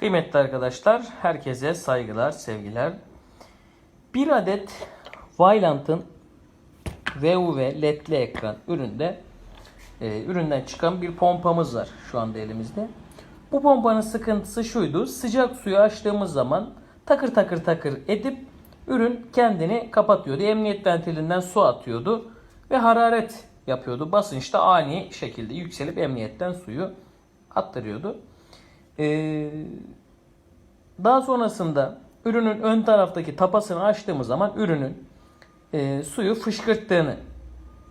Kıymetli arkadaşlar, herkese saygılar, sevgiler. Bir adet Vailant'ın VUV ledli ekran üründe e, üründen çıkan bir pompamız var şu anda elimizde. Bu pompanın sıkıntısı şuydu. Sıcak suyu açtığımız zaman takır takır takır edip ürün kendini kapatıyordu. Emniyet ventilinden su atıyordu ve hararet yapıyordu. Basınçta ani şekilde yükselip emniyetten suyu attırıyordu. Ee, daha sonrasında ürünün ön taraftaki tapasını açtığımız zaman ürünün e, suyu fışkırttığını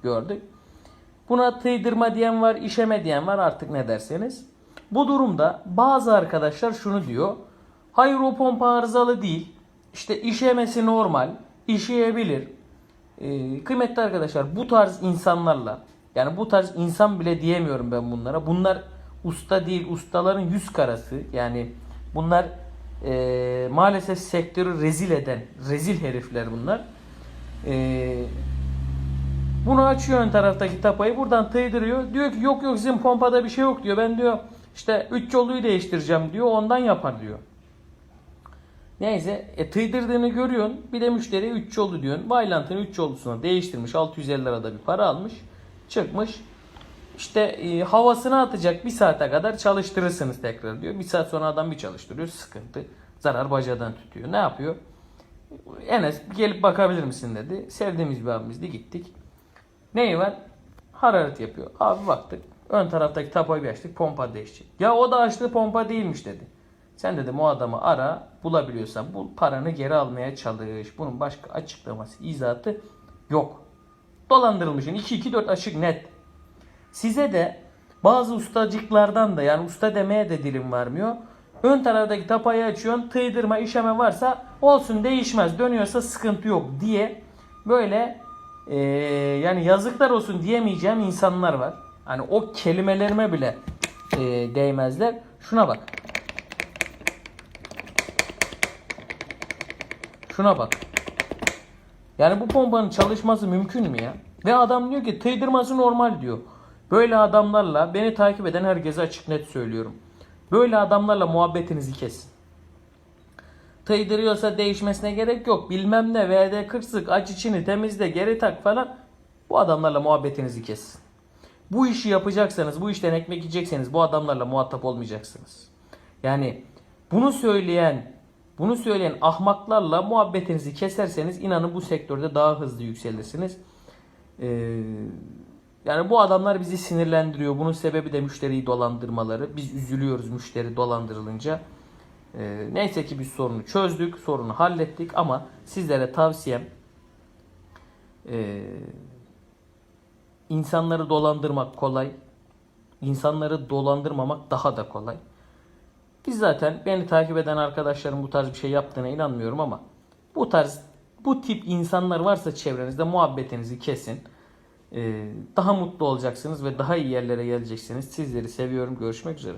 gördük. Buna tıydırma diyen var, işeme diyen var artık ne derseniz. Bu durumda bazı arkadaşlar şunu diyor. Hayır o pompa arızalı değil. İşte işemesi normal, işeyebilir. Ee, kıymetli arkadaşlar bu tarz insanlarla yani bu tarz insan bile diyemiyorum ben bunlara. Bunlar usta değil, ustaların yüz karası. Yani bunlar e, maalesef sektörü rezil eden, rezil herifler bunlar. Eee bunu açıyor ön taraftaki tapayı buradan tıydırıyor. Diyor ki yok yok sizin pompada bir şey yok diyor. Ben diyor işte 3 yoluyu değiştireceğim diyor. Ondan yapar diyor. Neyse e, tıydırdığını görüyorsun. Bir de müşteriye 3 yolu diyorsun. Vailant'ın 3 yolusunu değiştirmiş. 650 lirada bir para almış. Çıkmış. İşte e, havasını atacak bir saate kadar çalıştırırsınız tekrar diyor. Bir saat sonra adam bir çalıştırıyor. Sıkıntı. Zarar bacadan tutuyor. Ne yapıyor? Enes gelip bakabilir misin dedi. Sevdiğimiz bir abimizdi gittik. Neyi var? Hararet yapıyor. Abi baktık. Ön taraftaki tapoyu bir açtık. Pompa değişecek. Ya o da açtığı pompa değilmiş dedi. Sen dedim o adamı ara. Bulabiliyorsan bul. Paranı geri almaya çalış. Bunun başka açıklaması, izahatı yok. Dolandırılmışsın. 2-2-4 açık net. Size de bazı ustacıklardan da yani usta demeye de dilim varmıyor. Ön taraftaki tapayı açıyorsun. Tıydırma, işeme varsa olsun değişmez. Dönüyorsa sıkıntı yok diye böyle ee, yani yazıklar olsun diyemeyeceğim insanlar var. Hani o kelimelerime bile e, değmezler. Şuna bak. Şuna bak. Yani bu pompanın çalışması mümkün mü ya? Ve adam diyor ki tıydırması normal diyor. Böyle adamlarla beni takip eden herkese açık net söylüyorum. Böyle adamlarla muhabbetinizi kesin. Tıydırıyorsa değişmesine gerek yok. Bilmem ne VD 40 sık aç içini temizle geri tak falan. Bu adamlarla muhabbetinizi kesin. Bu işi yapacaksanız, bu işten ekmek yiyecekseniz bu adamlarla muhatap olmayacaksınız. Yani bunu söyleyen, bunu söyleyen ahmaklarla muhabbetinizi keserseniz inanın bu sektörde daha hızlı yükselirsiniz. Ee, yani bu adamlar bizi sinirlendiriyor. Bunun sebebi de müşteriyi dolandırmaları. Biz üzülüyoruz müşteri dolandırılınca. Ee, neyse ki biz sorunu çözdük, sorunu hallettik ama sizlere tavsiyem e, insanları dolandırmak kolay, insanları dolandırmamak daha da kolay. Biz zaten beni takip eden arkadaşlarım bu tarz bir şey yaptığına inanmıyorum ama bu tarz bu tip insanlar varsa çevrenizde muhabbetinizi kesin. Ee, daha mutlu olacaksınız ve daha iyi yerlere geleceksiniz. Sizleri seviyorum. Görüşmek üzere.